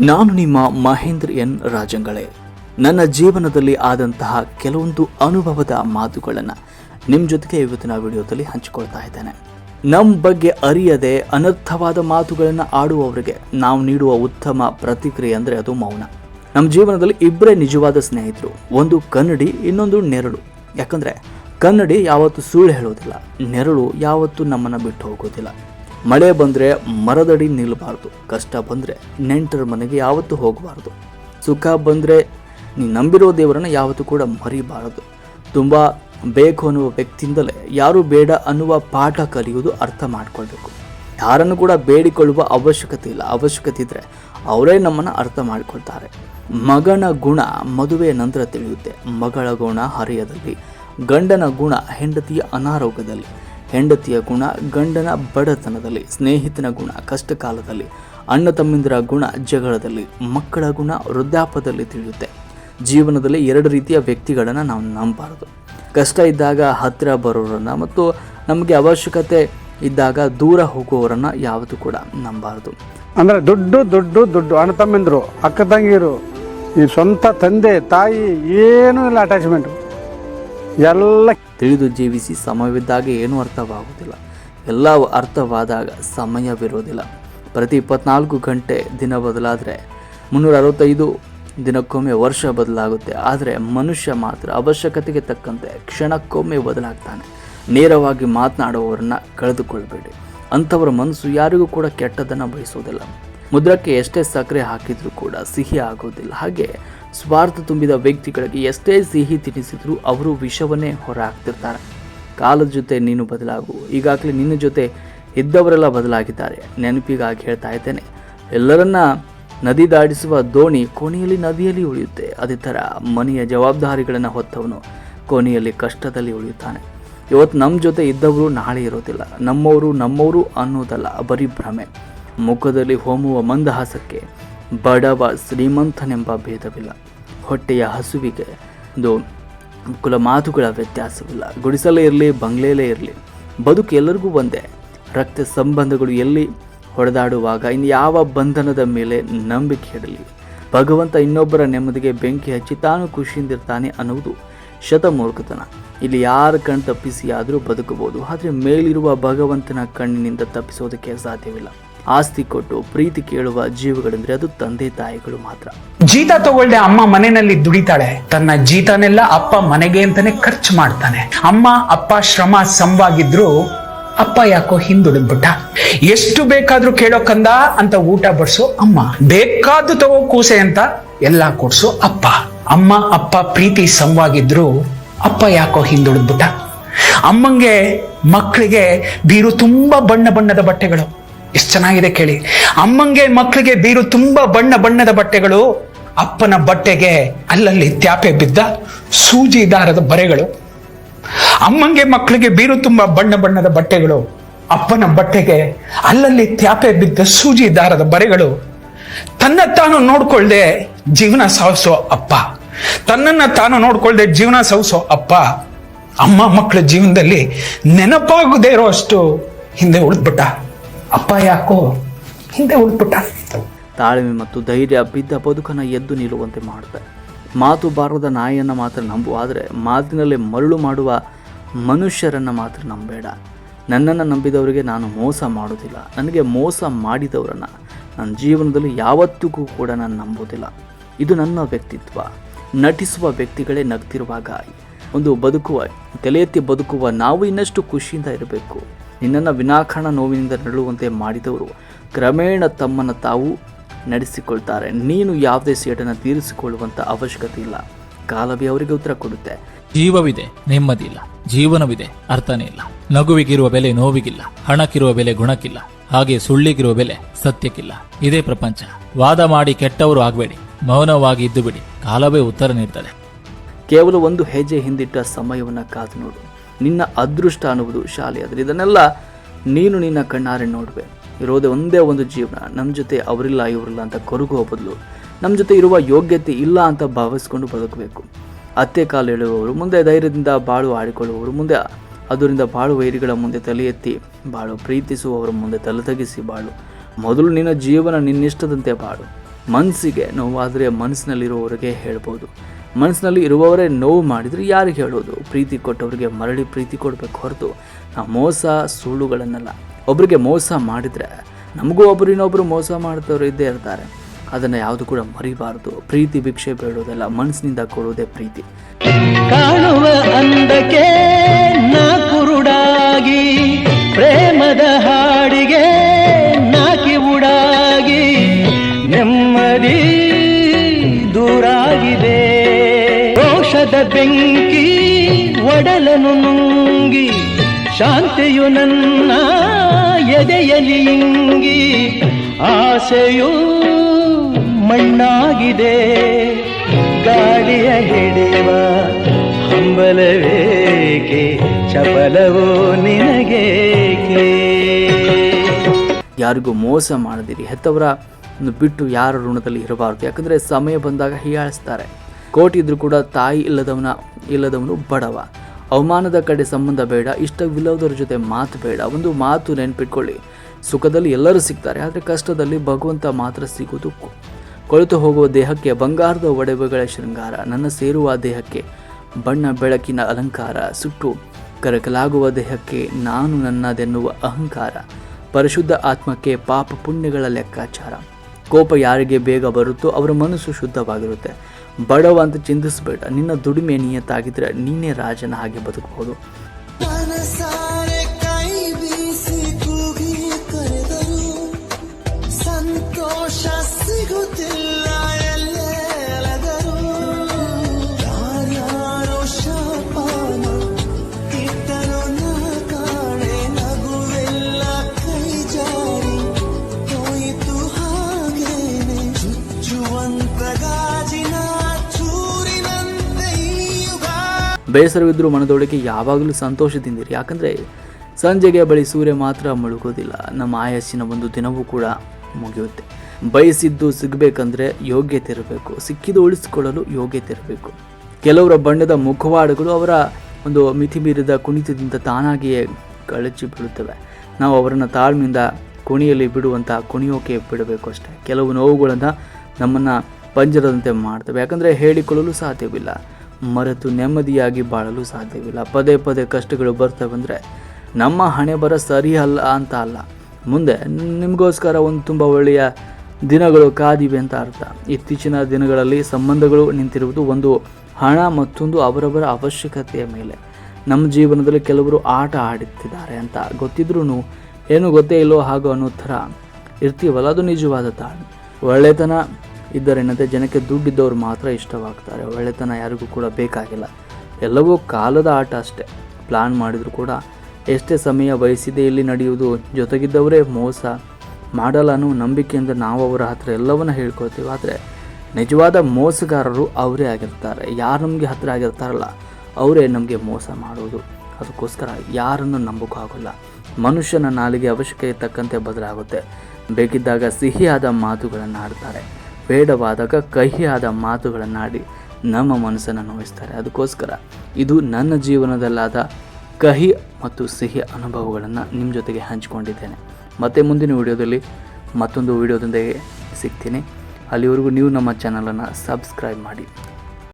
ನಾನು ನಿಮ್ಮ ಮಹೇಂದ್ರ ಎನ್ ರಾಜಂಗಳೇ. ನನ್ನ ಜೀವನದಲ್ಲಿ ಆದಂತಹ ಕೆಲವೊಂದು ಅನುಭವದ ಮಾತುಗಳನ್ನು ನಿಮ್ಮ ಜೊತೆಗೆ ಇವತ್ತಿನ ವಿಡಿಯೋದಲ್ಲಿ ಹಂಚಿಕೊಳ್ತಾ ಇದ್ದೇನೆ. ನಮ್ಮ ಬಗ್ಗೆ ಅರಿಯದೆ ಅನರ್ಥವಾದ ಮಾತುಗಳನ್ನು ಆಡುವವರಿಗೆ ನಾವು ನೀಡುವ ಉತ್ತಮ ಪ್ರತಿಕ್ರಿಯೆ ಅಂದರೆ ಅದು ಮೌನ. ನಮ್ಮ ಜೀವನದಲ್ಲಿ ಇಬ್ಬರೇ ನಿಜವಾದ ಸ್ನೇಹಿತರು, ಒಂದು ಕನ್ನಡಿ, ಇನ್ನೊಂದು ನೆರಳು. ಯಾಕಂದರೆ ಕನ್ನಡಿ ಯಾವತ್ತೂ ಸುಳ್ಳು ಹೇಳೋದಿಲ್ಲ, ನೆರಳು ಯಾವತ್ತೂ ನಮ್ಮನ್ನು ಬಿಟ್ಟು ಹೋಗೋದಿಲ್ಲ. ಮಳೆ ಬಂದರೆ ಮರದಡಿ ನಿಲ್ಲಬಾರ್ದು, ಕಷ್ಟ ಬಂದರೆ ನೆಂಟರ ಮನೆಗೆ ಯಾವತ್ತೂ ಹೋಗಬಾರ್ದು. ಸುಖ ಬಂದರೆ ನೀ ನಂಬಿರೋ ದೇವರನ್ನು ಯಾವತ್ತೂ ಕೂಡ ಮರಿಬಾರದು. ತುಂಬ ಬೇಕು ಅನ್ನುವ ವ್ಯಕ್ತಿಯಿಂದಲೇ ಯಾರು ಬೇಡ ಅನ್ನುವ ಪಾಠ ಕಲಿಯುವುದು ಅರ್ಥ ಮಾಡಿಕೊಳ್ಬೇಕು. ಯಾರನ್ನು ಕೂಡ ಬೇಡಿಕೊಳ್ಳುವ ಅವಶ್ಯಕತೆ ಇಲ್ಲ. ಅವಶ್ಯಕತೆ ಇದ್ದರೆ ಅವರೇ ನಮ್ಮನ್ನು ಅರ್ಥ ಮಾಡಿಕೊಳ್ತಾರೆ. ಮಗನ ಗುಣ ಮದುವೆಯ ನಂತರ ತಿಳಿಯುತ್ತೆ. ಮಗಳ ಗುಣ ಹರಿಯದಲ್ಲಿ, ಗಂಡನ ಗುಣ ಹೆಂಡತಿಯ ಅನಾರೋಗ್ಯದಲ್ಲಿ. ಹೆಂಡತಿಯ ಗುಣ, ಗಂಡನ ಬಡತನದಲ್ಲಿ, ಸ್ನೇಹಿತನ ಗುಣ ಕಷ್ಟ ಕಾಲದಲ್ಲಿ ಅಣ್ಣ ತಮ್ಮಂದಿರ ಗುಣ, ಜಗಳದಲ್ಲಿ, ಮಕ್ಕಳ ಗುಣ ವೃದ್ಧಾಪದಲ್ಲಿ ತಿಳಿಯುತ್ತೆ. ಜೀವನದಲ್ಲಿ ಎರಡು ರೀತಿಯ ವ್ಯಕ್ತಿಗಳನ್ನು ನಾವು ನಂಬಬಾರದು. ಕಷ್ಟ ಇದ್ದಾಗ ಹತ್ತಿರ ಬರೋರನ್ನು ಮತ್ತು ನಮಗೆ ಅವಶ್ಯಕತೆ ಇದ್ದಾಗ ದೂರ ಹೋಗುವವರನ್ನು ಯಾವುದು ಕೂಡ ನಂಬಬಾರದು. ಅಂದರೆ ದುಡ್ಡು ದುಡ್ಡು ದುಡ್ಡು, ಅಣ್ಣ ತಮ್ಮಂದಿರು, ಅಕ್ಕ ತಂಗಿರು, ಈ ಸ್ವಂತ ತಂದೆ, ತಾಯಿ, ಏನೂ ಇಲ್ಲ ಅಟ್ಯಾಚ್ಮೆಂಟು ಎಲ್ಲ ತಿಳಿದು ಜೀವಿಸಿ ಸಮಯವಿದ್ದಾಗ ಏನೂ ಅರ್ಥವಾಗುವುದಿಲ್ಲ. ಎಲ್ಲ ಅರ್ಥವಾದಾಗ ಸಮಯವಿರೋದಿಲ್ಲ ಪ್ರತಿ ಇಪ್ಪತ್ನಾಲ್ಕು ಗಂಟೆ ದಿನ ಬದಲಾದರೆ ಮುನ್ನೂರ ಅರವತ್ತೈದು ದಿನಕ್ಕೊಮ್ಮೆ ವರ್ಷ ಬದಲಾಗುತ್ತೆ. ಆದರೆ ಮನುಷ್ಯ ಮಾತ್ರ ಅವಶ್ಯಕತೆಗೆ ತಕ್ಕಂತೆ ಕ್ಷಣಕ್ಕೊಮ್ಮೆ ಬದಲಾಗ್ತಾನೆ. ನೇರವಾಗಿ ಮಾತನಾಡುವವರನ್ನ ಕಳೆದುಕೊಳ್ಬೇಡಿ. ಅಂಥವರ ಮನಸ್ಸು ಯಾರಿಗೂ ಕೂಡ ಕೆಟ್ಟದನ್ನು ಬಯಸೋದಿಲ್ಲ ಮುದ್ರಕ್ಕೆ ಎಷ್ಟೇ ಸಕ್ಕರೆ ಹಾಕಿದರೂ ಕೂಡ ಸಿಹಿ ಆಗೋದಿಲ್ಲ ಹಾಗೆ ಸ್ವಾರ್ಥ ತುಂಬಿದ ವ್ಯಕ್ತಿಗಳಿಗೆ ಎಷ್ಟೇ ಸಿಹಿ ತಿನ್ನಿಸಿದರೂ ಅವರು ವಿಷವನ್ನೇ ಹೊರ ಹಾಕ್ತಿರ್ತಾರೆ ಕಾಲದ ಜೊತೆ ನೀನು ಬದಲಾಗು. ಈಗಾಗಲೇ ನಿನ್ನ ಜೊತೆ ಇದ್ದವರೆಲ್ಲ ಬದಲಾಗಿದ್ದಾರೆ. ನೆನಪಿಗಾಗಿ ಹೇಳ್ತಾ ಇದ್ದೇನೆ. ಎಲ್ಲರನ್ನ ನದಿ ದಾಡಿಸುವ ದೋಣಿ ಕೊನೆಯಲ್ಲಿ ನದಿಯಲ್ಲಿ ಉಳಿಯುತ್ತೆ. ಅದೇ ಥರ ಮನೆಯ ಜವಾಬ್ದಾರಿಗಳನ್ನು ಹೊತ್ತವನು ಕೊನೆಯಲ್ಲಿ ಕಷ್ಟದಲ್ಲಿ ಉಳಿಯುತ್ತಾನೆ. ಇವತ್ತು ನಮ್ಮ ಜೊತೆ ಇದ್ದವರು ನಾಳೆ ಇರೋದಿಲ್ಲ. ನಮ್ಮವರು ನಮ್ಮವರು ಅನ್ನೋದಲ್ಲ, ಬರೀ ಭ್ರಮೆ. ಮುಖದಲ್ಲಿ ಹೋಮುವ ಮಂದಹಾಸಕ್ಕೆ ಬಡವ ಶ್ರೀಮಂತನೆಂಬ ಭೇದವಿಲ್ಲ. ಹೊಟ್ಟೆಯ ಹಸುವಿಗೆ ಒಂದು ಕುಲ ಮಾತುಗಳ ವ್ಯತ್ಯಾಸವಿಲ್ಲ. ಗುಡಿಸಲೇ ಇರಲಿ ಬಂಗ್ಲೆಯಲ್ಲೇ ಇರಲಿ, ಬದುಕು ಎಲ್ಲರಿಗೂ ಒಂದೇ. ರಕ್ತ ಸಂಬಂಧಗಳು ಎಲ್ಲಿ ಹೊಡೆದಾಡುವಾಗ ಇನ್ನು ಯಾವ ಬಂಧನದ ಮೇಲೆ ನಂಬಿಕೆ ಇಡಲಿ ಭಗವಂತ ಇನ್ನೊಬ್ಬರ ನೆಮ್ಮದಿಗೆ ಬೆಂಕಿ ಹಚ್ಚಿ ತಾನು ಖುಷಿಯಿಂದಿರ್ತಾನೆ ಅನ್ನುವುದು ಶತಮೂರ್ಖತನ. ಇಲ್ಲಿ ಯಾರ ಕಣ್ ತಪ್ಪಿಸಿ ಆದರೂ ಬದುಕಬಹುದು, ಆದರೆ ಮೇಲಿರುವ ಭಗವಂತನ ಕಣ್ಣಿನಿಂದ ತಪ್ಪಿಸೋದಕ್ಕೆ ಸಾಧ್ಯವಿಲ್ಲ. ಆಸ್ತಿ ಕೊಟ್ಟು ಪ್ರೀತಿ ಕೇಳುವ ಜೀವಗಳೆಂದ್ರೆ ಅದು ತಂದೆ ತಾಯಿಗಳು ಮಾತ್ರ. ಜೀತ ತಗೊಳ್ಳೆ ಅಮ್ಮ ಮನೆಯಲ್ಲಿ ದುಡಿತಾಳೆ. ತನ್ನ ಜೀತನೆಲ್ಲ ಅಪ್ಪ ಮನೆಗೆ ಅಂತಾನೆ ಖರ್ಚು ಮಾಡ್ತಾನೆ. ಅಮ್ಮ, ಅಪ್ಪ ಶ್ರಮ ಸಮವಾಗಿದ್ರು ಅಪ್ಪ ಯಾಕೋ ಹಿಂದುಳಿದ್ಬಿಟ್ಟ. ಎಷ್ಟು ಬೇಕಾದ್ರೂ ಕೇಳೋ ಕಂದ ಅಂತ ಊಟ ಬಡಿಸೋ ಅಮ್ಮ. ಬೇಕಾದ್ದು ತಗೋ ಕೂಸೆ ಅಂತ ಎಲ್ಲಾ ಕೊಡ್ಸೋ ಅಪ್ಪ. ಅಮ್ಮ, ಅಪ್ಪ ಪ್ರೀತಿ ಸಮವಾಗಿದ್ರು ಅಪ್ಪ ಯಾಕೋ ಹಿಂದುಳಿದ್ಬಿಟ್ಟ. ಅಮ್ಮಂಗೆ, ಮಕ್ಕಳಿಗೆ ಬೀರು ತುಂಬಾ ಬಣ್ಣ ಬಣ್ಣದ ಬಟ್ಟೆಗಳು. ಎಷ್ಟು ಚೆನ್ನಾಗಿದೆ ಕೇಳಿ. ಅಮ್ಮಂಗೆ ಮಕ್ಕಳಿಗೆ ಬೀರು ತುಂಬಾ ಬಣ್ಣ ಬಣ್ಣದ ಬಟ್ಟೆಗಳು, ಅಪ್ಪನ ಬಟ್ಟೆಗೆ ಅಲ್ಲಲ್ಲಿ ತ್ಯಾಪೆ ಬಿದ್ದ ಸೂಜಿ ದಾರದ ಬರೆಗಳು. ಅಮ್ಮಂಗೆ ಮಕ್ಕಳಿಗೆ ಬೀರು ತುಂಬಾ ಬಣ್ಣ ಬಣ್ಣದ ಬಟ್ಟೆಗಳು, ಅಪ್ಪನ ಬಟ್ಟೆಗೆ ಅಲ್ಲಲ್ಲಿ ತ್ಯಾಪೆ ಬಿದ್ದ ಸೂಜಿ ದಾರದ ಬರೆಗಳು. ತನ್ನ ತಾನು ನೋಡ್ಕೊಳ್ದೆ ಜೀವನ ಸಾವಿಸೋ ಅಪ್ಪ. ತನ್ನನ್ನ ತಾನು ನೋಡ್ಕೊಳ್ದೆ ಜೀವನ ಸಾವಿಸೋ ಅಪ್ಪ. ಅಮ್ಮ ಮಕ್ಕಳ ಜೀವನದಲ್ಲಿ ನೆನಪಾಗದೇ ಇರೋ ಅಷ್ಟು ಹಿಂದೆ ಉಳಿದ್ಬಿಟ್ಟ. ಅಪ್ಪ ಯಾಕೋ ಹಿಂದೆ ಉಳ್ಬಿಟ್ಟ. ತಾಳ್ಮೆ ಮತ್ತು ಧೈರ್ಯ ಬಿದ್ದ ಬದುಕನ್ನು ಎದ್ದು ನಿಲ್ಲುವಂತೆ ಮಾಡುತ್ತೆ ಮಾತು ಬಾರದ ನಾಯಿಯನ್ನು ಮಾತ್ರ ನಂಬು, ಆದರೆ ಮಾತಿನಲ್ಲಿ ಮರಳು ಮಾಡುವ ಮನುಷ್ಯರನ್ನು ಮಾತ್ರ ನಂಬೇಡ. ನನ್ನನ್ನು ನಂಬಿದವರಿಗೆ ನಾನು ಮೋಸ ಮಾಡೋದಿಲ್ಲ. ನನಗೆ ಮೋಸ ಮಾಡಿದವರನ್ನು ನನ್ನ ಜೀವನದಲ್ಲಿ ಯಾವತ್ತಿಗೂ ಕೂಡ ನಾನು ನಂಬೋದಿಲ್ಲ. ಇದು ನನ್ನ ವ್ಯಕ್ತಿತ್ವ. ನಟಿಸುವ ವ್ಯಕ್ತಿಗಳೇ ನಗ್ತಿರುವಾಗ ಒಂದು ಬದುಕುವ ತಲೆ ಎತ್ತಿ ಬದುಕುವ ನಾವು ಇನ್ನಷ್ಟು ಖುಷಿಯಿಂದ ಇರಬೇಕು. ನಿನ್ನನ್ನು ವಿನಾಕಾರಣ ನೋವಿನಿಂದ ನರಳುವಂತೆ ಮಾಡಿದವರು ಕ್ರಮೇಣ ತಮ್ಮನ್ನು ತಾವು ನಡೆಸಿಕೊಳ್ತಾರೆ. ನೀನು ಯಾವುದೇ ಸೇಟನ್ನು ತೀರಿಸಿಕೊಳ್ಳುವಂಥ ಅವಶ್ಯಕತೆ ಇಲ್ಲ. ಕಾಲವೇ ಅವರಿಗೆ ಉತ್ತರ ಕೊಡುತ್ತೆ. ಜೀವವಿದೆ ನೆಮ್ಮದಿ ಇಲ್ಲ ಜೀವನವಿದೆ ಅರ್ಥನೇ ಇಲ್ಲ. ನಗುವಿಗಿರುವ ಬೆಲೆ ನೋವಿಗಿಲ್ಲ. ಹಣಕ್ಕಿರುವ ಬೆಲೆ ಗುಣಕ್ಕಿಲ್ಲ. ಹಾಗೆ ಸುಳ್ಳಿಗಿರುವ ಬೆಲೆ ಸತ್ಯಕ್ಕಿಲ್ಲ. ಇದೇ ಪ್ರಪಂಚ. ವಾದ ಮಾಡಿ ಕೆಟ್ಟವರು ಆಗಬೇಡಿ. ಮೌನವಾಗಿ ಇದ್ದು ಬಿಡಿ ಕಾಲವೇ ಉತ್ತರ ನೀಡ್ತಾರೆ ಕೇವಲ ಒಂದು ಹೆಜ್ಜೆ ಹಿಂದಿಟ್ಟ ಸಮಯವನ್ನು ಕಾದು ನೋಡು. ನಿನ್ನ ಅದೃಷ್ಟ ಅನ್ನುವುದು ಶಾಲೆ. ಆದರೆ ಇದನ್ನೆಲ್ಲ ನೀನು ನಿನ್ನ ಕಣ್ಣಾರೆ ನೋಡುವೆ ಇರೋದೇ ಒಂದೇ ಒಂದು ಜೀವನ. ನಮ್ಮ ಜೊತೆ ಅವರಿಲ್ಲ, ಇವರಿಲ್ಲ ಅಂತ ಕೊರಗುವ ಬದಲು ನಮ್ಮ ಜೊತೆ ಇರುವ ಯೋಗ್ಯತೆ ಇಲ್ಲ ಅಂತ ಭಾವಿಸ್ಕೊಂಡು ಬದುಕಬೇಕು. ಅತ್ತೆ ಕಾಲು ಎಳೆಯುವವರು, ಮುಂದೆ ಧೈರ್ಯದಿಂದ ಬಾಳು ಆಡಿಕೊಳ್ಳುವವರು, ಮುಂದೆ ಅದರಿಂದ ಬಾಳು ವೈರಿಗಳ ಮುಂದೆ ತಲೆ ಎತ್ತಿ ಬಾಳು ಪ್ರೀತಿಸುವವರ ಮುಂದೆ ತಲೆ ತಗ್ಗಿಸಿ ಬಾಳು. ಮೊದಲು ನಿನ್ನ ಜೀವನ ನಿನ್ನಿಷ್ಟದಂತೆ ಬಾಳು. ಮನಸ್ಸಿಗೆ ನೋವಾದರೆ ಮನಸ್ಸಿನಲ್ಲಿರುವವರಿಗೆ ಹೇಳ್ಬೋದು. ಮನಸ್ಸಿನಲ್ಲಿ ಇರುವವರೇ ನೋವು ಮಾಡಿದರೆ ಯಾರಿಗೆ ಹೇಳೋದು? ಪ್ರೀತಿ ಕೊಟ್ಟವರಿಗೆ ಮರಳಿ ಪ್ರೀತಿ ಕೊಡಬೇಕು ಹೊರತು ನಾವು ಮೋಸ ಸುಳ್ಳುಗಳನ್ನೆಲ್ಲ. ಒಬ್ಬರಿಗೆ ಮೋಸ ಮಾಡಿದರೆ ನಮಗೂ ಒಬ್ಬರು ಇನ್ನೊಬ್ಬರು ಮೋಸ ಮಾಡ್ತವ್ರು ಇದ್ದೇ ಇರ್ತಾರೆ. ಅದನ್ನು ಯಾವುದು ಕೂಡ ಮರಿಬಾರ್ದು. ಪ್ರೀತಿ ಭಿಕ್ಷೆ ಬೇಡೋದಲ್ಲ, ಮನಸ್ಸಿನಿಂದ ಕೊಡೋದೇ ಪ್ರೀತಿ. ಕಾಣುವ ಅಂದಕ್ಕೆ ನಾ ಕುರುಡಾಗಿ ಪ್ರೇಮದ ಬೆಂಕಿ ಒಡಲನು ನುಂಗಿ, ಶಾಂತಿಯು ನನ್ನ ಎದೆಯಲ್ಲಿ ಇಂಗಿ, ಆಸೆಯು ಮಣ್ಣಾಗಿದೆ. ಗಾಳಿಯ ಹಿಡಿಯುವ ಹಂಬಲವೇಕೆ, ಚಪಲವೋ ನಿನಗೇಕೆ? ಯಾರಿಗೂ ಮೋಸ ಮಾಡದಿರಿ. ಹೆತ್ತವರ ಬಿಟ್ಟು ಯಾರ ಋಣದಲ್ಲಿ ಇರಬಾರ್ದು. ಯಾಕಂದರೆ ಸಮಯ ಬಂದಾಗ ಹೀಯಾಳಿಸ್ತಾರೆ. ಕೋಟಿ ಇದ್ರೂ ಕೂಡ ತಾಯಿ ಇಲ್ಲದವನ, ಇಲ್ಲದವನು ಬಡವ. ಅವಮಾನದ ಕಡೆ ಸಂಬಂಧ ಬೇಡ ಇಷ್ಟವಿಲ್ಲದವ್ರ ಜೊತೆ ಮಾತು ಬೇಡ. ಒಂದು ಮಾತು ನೆನ್ಪಿಟ್ಕೊಳ್ಳಿ. ಸುಖದಲ್ಲಿ ಎಲ್ಲರೂ ಸಿಗ್ತಾರೆ, ಆದರೆ ಕಷ್ಟದಲ್ಲಿ ಭಗವಂತ ಮಾತ್ರ ಸಿಗುವುದು ಕೊಳೆತು ಹೋಗುವ ದೇಹಕ್ಕೆ, ಬಂಗಾರದ ಒಡವೆಗಳ ಶೃಂಗಾರ, ನನ್ನ ಸೇರುವ ದೇಹಕ್ಕೆ, ಬಣ್ಣ ಬೆಳಕಿನ ಅಲಂಕಾರ, ಸುಟ್ಟು ಕರಕಲಾಗುವ ದೇಹಕ್ಕೆ ನಾನು ನನ್ನದೆನ್ನುವ ಅಹಂಕಾರ, ಪರಿಶುದ್ಧ ಆತ್ಮಕ್ಕೆ ಪಾಪ ಪುಣ್ಯಗಳ ಲೆಕ್ಕಾಚಾರ. ಕೋಪ ಯಾರಿಗೆ ಬೇಗ ಬರುತ್ತೋ, ಅವರ ಮನಸ್ಸು ಶುದ್ಧವಾಗಿರುತ್ತೆ. ಬಡವ ಅಂತ ಚಿಂತಿಸಬೇಡ. ನಿನ್ನ ದುಡಿಮೆ ನಿಯತ್ತಾಗಿದ್ದರೆ ನೀನೇ ರಾಜನ ಹಾಗೆ ಬದುಕಬಹುದು ಬೇಸರವಿದ್ದರೂ ಮನದೊಳಗೆ ಯಾವಾಗಲೂ ಸಂತೋಷದಿಂದಿರಿ ಯಾಕಂದರೆ ಸಂಜೆಗೆ ಬಳಿ ಸೂರ್ಯ ಮಾತ್ರ ಮುಳುಗೋದಿಲ್ಲ. ನಮ್ಮ ಆಯಸ್ಸಿನ ಒಂದು ದಿನವೂ ಕೂಡ ಮುಗಿಯುತ್ತೆ. ಬಯಸಿದ್ದು ಸಿಗಬೇಕಂದ್ರೆ ಯೋಗ್ಯತೆ ಇರಬೇಕು. ಸಿಕ್ಕಿದ್ದು ಉಳಿಸಿಕೊಳ್ಳಲು ಯೋಗ್ಯತೆ ಇರಬೇಕು. ಕೆಲವರ ಬಣ್ಣದ ಮುಖವಾಡಗಳು ಅವರ ಒಂದು ಮಿತಿ ಮೀರಿದ ಕುಣಿತದಿಂದ ತಾನಾಗಿಯೇ ಕಳಚಿ ಬಿಡುತ್ತವೆ ನಾವು ಅವರನ್ನು ತಾಳ್ಮೆಯಿಂದ ಕುಣಿಯಲ್ಲಿ ಬಿಡುವಂಥ ಕುಣಿಯೋಕೆ ಬಿಡಬೇಕು ಅಷ್ಟೇ. ಕೆಲವು ನೋವುಗಳನ್ನು ನಮ್ಮನ್ನು ಪಂಜರದಂತೆ ಮಾಡ್ತವೆ. ಯಾಕಂದರೆ ಹೇಳಿಕೊಳ್ಳಲು ಸಾಧ್ಯವಿಲ್ಲ. ಮರೆತು ನೆಮ್ಮದಿಯಾಗಿ ಬಾಳಲು ಸಾಧ್ಯವಿಲ್ಲ. ಪದೇ ಪದೇ ಕಷ್ಟಗಳು ಬರ್ತವೆ ಬಂದರೆ ನಮ್ಮ ಹಣೆ ಬರ ಸರಿ ಅಲ್ಲ ಅಂತ ಅಲ್ಲ. ಮುಂದೆ ನಿಮಗೋಸ್ಕರ ಒಂದು ತುಂಬ ಒಳ್ಳೆಯ ದಿನಗಳು ಕಾದಿವೆ ಅಂತ ಅರ್ಥ. ಇತ್ತೀಚಿನ ದಿನಗಳಲ್ಲಿ ಸಂಬಂಧಗಳು ನಿಂತಿರುವುದು ಒಂದು ಹಣ ಮತ್ತೊಂದು ಅವರವರ ಅವಶ್ಯಕತೆಯ ಮೇಲೆ. ನಮ್ಮ ಜೀವನದಲ್ಲಿ ಕೆಲವರು ಆಟ ಆಡುತ್ತಿದ್ದಾರೆ ಅಂತ ಗೊತ್ತಿದ್ರೂ ಏನು ಗೊತ್ತೇ ಇಲ್ಲೋ ಹಾಗೋ ಅನ್ನೋ ಥರ ಇರ್ತೀವಲ್ಲ, ಅದು ನಿಜವಾದ ತಾಳ್ಮೆ ಒಳ್ಳೆತನ ಇದ್ದರೇನಂತೆ ಜನಕ್ಕೆ ದುಡ್ಡಿದ್ದವ್ರು ಮಾತ್ರ ಇಷ್ಟವಾಗ್ತಾರೆ. ಒಳ್ಳೆತನ ಯಾರಿಗೂ ಕೂಡ ಬೇಕಾಗಿಲ್ಲ. ಎಲ್ಲವೂ ಕಾಲದ ಆಟ ಅಷ್ಟೇ. ಪ್ಲಾನ್ ಮಾಡಿದರೂ ಕೂಡ ಎಷ್ಟೇ ಸಮಯ ವಹಿಸಿದೆ ಇಲ್ಲಿ ನಡೆಯುವುದು, ಜೊತೆಗಿದ್ದವರೇ ಮೋಸ ಮಾಡಲ್ಲ ಅನ್ನೋ ನಂಬಿಕೆಯಿಂದ ನಾವು ಅವರ ಹತ್ರ ಎಲ್ಲವನ್ನ ಹೇಳ್ಕೊಳ್ತೀವಿ. ಆದರೆ ನಿಜವಾದ ಮೋಸಗಾರರು ಅವರೇ ಆಗಿರ್ತಾರೆ. ಯಾರು ನಮಗೆ ಹತ್ತಿರ ಆಗಿರ್ತಾರಲ್ಲ, ಅವರೇ ನಮಗೆ ಮೋಸ ಮಾಡೋದು. ಅದಕ್ಕೋಸ್ಕರ ಯಾರನ್ನು ನಂಬೋಕ್ಕಾಗಲ್ಲ ಮನುಷ್ಯನ ನಾಲಿಗೆ ಅವಶ್ಯಕತೆ ತಕ್ಕಂತೆ ಬದಲಾಗುತ್ತೆ. ಬೇಕಿದ್ದಾಗ ಸಿಹಿಯಾದ ಮಾತುಗಳನ್ನು ಆಡ್ತಾರೆ ಬೇಡವಾದಾಗ ಕಹಿಯಾದ ಮಾತುಗಳನ್ನಾಡಿ ನಮ್ಮ ಮನಸ್ಸನ್ನು ನೋಯಿಸ್ತಾರೆ. ಅದಕ್ಕೋಸ್ಕರ ಇದು ನನ್ನ ಜೀವನದಲ್ಲಾದ ಕಹಿ ಮತ್ತು ಸಿಹಿ ಅನುಭವಗಳನ್ನು ನಿಮ್ಮ ಜೊತೆಗೆ ಹಂಚಿಕೊಂಡಿದ್ದೇನೆ. ಮತ್ತೆ ಮುಂದಿನ ವಿಡಿಯೋದಲ್ಲಿ ಮತ್ತೊಂದು ವಿಡಿಯೋದೊಂದಿಗೆ ಸಿಗ್ತೀನಿ. ಅಲ್ಲಿವರೆಗೂ ನೀವು ನಮ್ಮ ಚಾನಲನ್ನು ಸಬ್ಸ್ಕ್ರೈಬ್ ಮಾಡಿ.